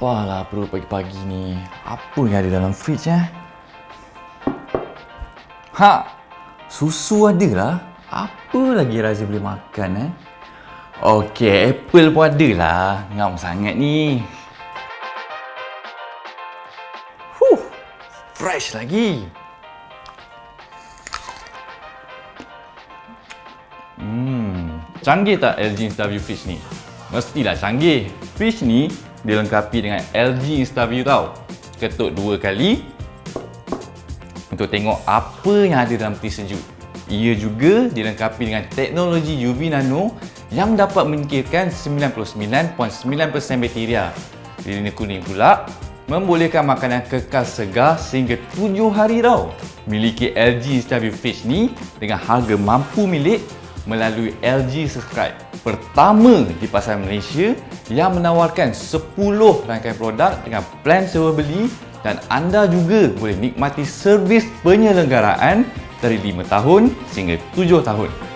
Laparlah perut pagi-pagi ni. Apa yang ada dalam fridge eh? Ha! Susu ada lah. Apa lagi Razia boleh makan eh? Okey, apple pun ada lah. Ngam sangat ni. Huh! Fresh lagi. Hmm, canggih tak LG InstaView Fridge ni? Mestilah canggih. Fridge ni dilengkapi dengan LG InstaView tau. Ketuk dua kali untuk tengok apa yang ada dalam peti sejuk. Ia juga dilengkapi dengan teknologi UV Nano yang dapat menyingkirkan 99.9% bakteria. Lilin kuning pula membolehkan makanan kekal segar sehingga 7 hari tau. Miliki LG InstaView Fridge ni dengan harga mampu milik melalui LG Subscribe. Pertama di pasar Malaysia yang menawarkan 10 rangkaian produk dengan plan sewa beli dan anda juga boleh nikmati servis penyelenggaraan dari 5 tahun sehingga 7 tahun.